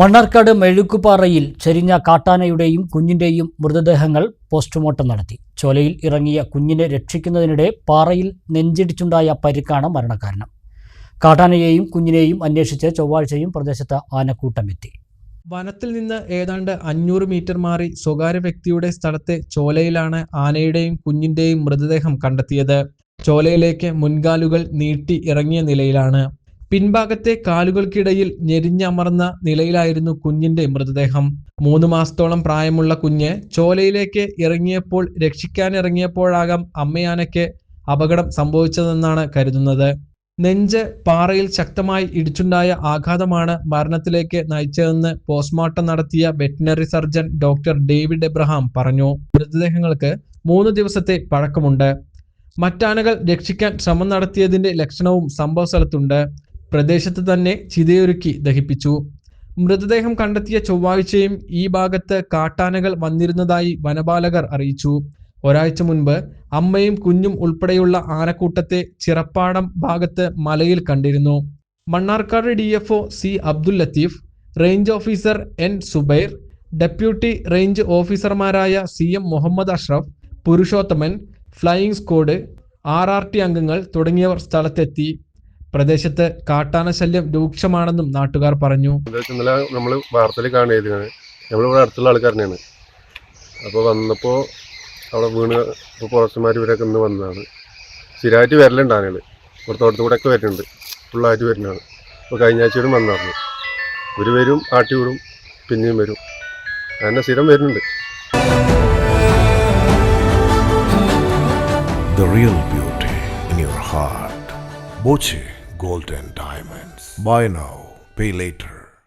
മണ്ണാർക്കാട് മെഴുക്കുപാറയിൽ ചെരിഞ്ഞ കാട്ടാനയുടെയും കുഞ്ഞിന്റെയും മൃതദേഹങ്ങൾ പോസ്റ്റ്മോർട്ടം നടത്തി. ചോലയിൽ ഇറങ്ങിയ കുഞ്ഞിനെ രക്ഷിക്കുന്നതിനിടെ പാറയിൽ നെഞ്ചിടിച്ചുണ്ടായ പരിക്കാണ് മരണകാരണം. കാട്ടാനയെയും കുഞ്ഞിനെയും അന്വേഷിച്ച് ചൊവ്വാഴ്ചയും പ്രദേശത്ത് ആനക്കൂട്ടമെത്തി. വനത്തിൽ നിന്ന് ഏതാണ്ട് അഞ്ഞൂറ് മീറ്റർ മാറി സ്വകാര്യ വ്യക്തിയുടെ സ്ഥലത്തെ ചോലയിലാണ് ആനയുടെയും കുഞ്ഞിന്റെയും മൃതദേഹം കണ്ടെത്തിയത്. ചോലയിലേക്ക് മുൻകാലുകൾ നീട്ടി ഇറങ്ങിയ നിലയിലാണ്. പിൻഭാഗത്തെ കാലുകൾക്കിടയിൽ ഞെരിഞ്ഞമർന്ന നിലയിലായിരുന്നു കുഞ്ഞിന്റെ മൃതദേഹം. മൂന്ന് മാസത്തോളം പ്രായമുള്ള കുഞ്ഞ് ചോലയിലേക്ക് ഇറങ്ങിയപ്പോൾ രക്ഷിക്കാനിറങ്ങിയപ്പോഴാകാം അമ്മയാനയ്ക്ക് അപകടം സംഭവിച്ചതെന്നാണ് കരുതുന്നത്. നെഞ്ച് പാറയിൽ ശക്തമായി ഇടിച്ചുണ്ടായ ആഘാതമാണ് മരണത്തിലേക്ക് നയിച്ചതെന്ന് പോസ്റ്റ്മോർട്ടം നടത്തിയ veterinary surgeon doctor David Abraham പറഞ്ഞു. മൃതദേഹങ്ങൾക്ക് മൂന്ന് ദിവസത്തെ പഴക്കമുണ്ട്. മറ്റാനകൾ രക്ഷിക്കാൻ ശ്രമം നടത്തിയതിന്റെ ലക്ഷണവും സംഭവ സ്ഥലത്തുണ്ട് പ്രദേശത്ത് തന്നെ ചിതയൊരുക്കി ദഹിപ്പിച്ചു. മൃതദേഹം കണ്ടെത്തിയ ചൊവ്വാഴ്ചയും ഈ ഭാഗത്ത് കാട്ടാനകൾ വന്നിരുന്നതായി വനപാലകർ അറിയിച്ചു. ഒരാഴ്ച മുൻപ് അമ്മയും കുഞ്ഞും ഉൾപ്പെടെയുള്ള ആനക്കൂട്ടത്തെ ചിറപ്പാടം ഭാഗത്ത് മലയിൽ കണ്ടിരുന്നു. Mannarkkad D F C Abdul Latheef range officer N Subair deputy range ഓഫീസർമാരായ C M Muhammad Ashraf Purushothaman flying squad R R T അംഗങ്ങൾ തുടങ്ങിയവർ സ്ഥലത്തെത്തി. പ്രദേശത്ത് കാട്ടാന ശല്യം രൂക്ഷമാണെന്നും നാട്ടുകാർ പറഞ്ഞു. ഇന്നലെ നമ്മൾ വാർത്തയിൽ കാണുകയാണ് നമ്മളിവിടെ അടുത്തുള്ള ആൾക്കാർ തന്നെയാണ്. അപ്പോൾ വന്നപ്പോൾ അവിടെ വീണ് ഇപ്പോൾ പുറത്തുമാർ ഇവരൊക്കെ ഇന്ന് വന്നതാണ്. സ്ഥിരമായിട്ട് വരലുണ്ട് ആനകൾ ഇവിടെ തോട്ടത്തിൽ കൂടെ ഒക്കെ വരുന്നുണ്ട്. ഫുള്ളായിട്ട് വരുന്നതാണ്. അപ്പോൾ കഴിഞ്ഞ ആഴ്ചയോടും വന്നായിരുന്നു. ഇവർ വരും ആട്ടി വിടും പിന്നെയും വരും. അങ്ങനെ സ്ഥിരം വരുന്നുണ്ട്. The real beauty in your heart. Boche Golden Diamonds. Buy now, pay later.